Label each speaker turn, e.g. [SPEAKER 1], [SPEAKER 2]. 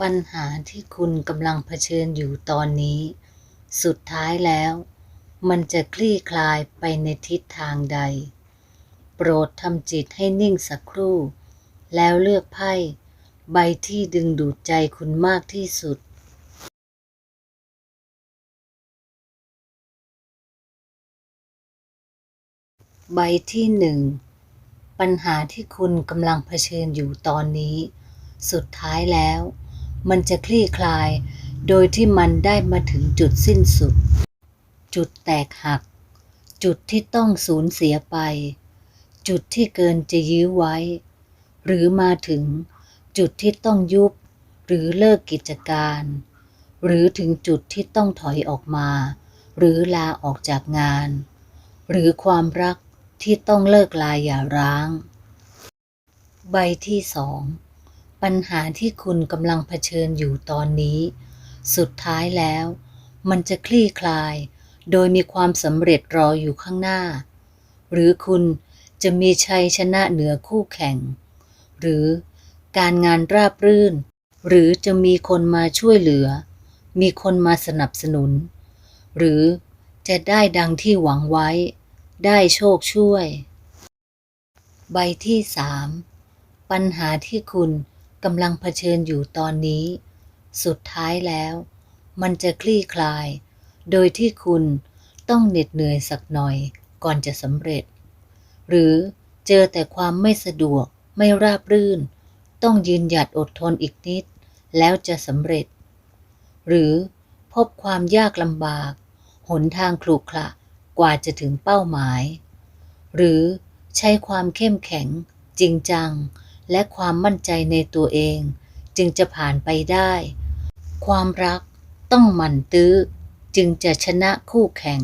[SPEAKER 1] ปัญหาที่คุณกำลังเผชิญอยู่ตอนนี้ สุดท้ายแล้ว มันจะคลี่คลายไปในทิศทางใด โปรดทำจิตให้นิ่งสักครู่ แล้วเลือกไพ่ใบที่ดึงดูดใจคุณมากที่สุดใบที่หนึ่งปัญหาที่คุณกำลังเผชิญอยู่ตอนนี้ สุดท้ายแล้ว มันจะคลี่คลาย โดยที่มันได้มาถึงจุดสิ้นสุด จุดแตกหัก จุดที่ต้องสูญเสียไป จุดที่เกินจะยื้อไว้ หรือมาถึงจุดที่ต้องยุบ หรือเลิกกิจการ หรือถึงจุดที่ต้องถอยออกมา หรือลาออกจากงาน หรือความรักที่ต้องเลิกลาอย่าร้าง ใบที่สอง ปัญหาที่คุณกำลังเผชิญอยู่ตอนนี้ สุดท้ายแล้ว มันจะคลี่คลาย โดยมีความสำเร็จรออยู่ข้างหน้า หรือคุณจะมีชัยชนะเหนือคู่แข่ง หรือการงานราบรื่น หรือจะมีคนมาช่วยเหลือ มีคนมาสนับสนุน หรือจะได้ดังที่หวังไว้ ได้โชคช่วย ใบที่สามปัญหาที่คุณ กำลังเผชิญอยู่ตอนนี้ สุดท้ายแล้ว มันจะคลี่คลาย โดยที่คุณต้องเหน็ดเหนื่อยสักหน่อยก่อนจะสำเร็จ หรือเจอแต่ความไม่สะดวกไม่ราบรื่น ต้องยืนหยัดอดทนอีกนิด แล้วจะสำเร็จ หรือพบความยากลำบาก หนทางขรุขระกว่าจะถึงเป้าหมาย หรือใช้ความเข้มแข็ง จริงจัง และความมั่นใจในตัวเอง จึงจะผ่านไปได้ ความรักต้องหมั่นตื้อ จึงจะชนะคู่แข่ง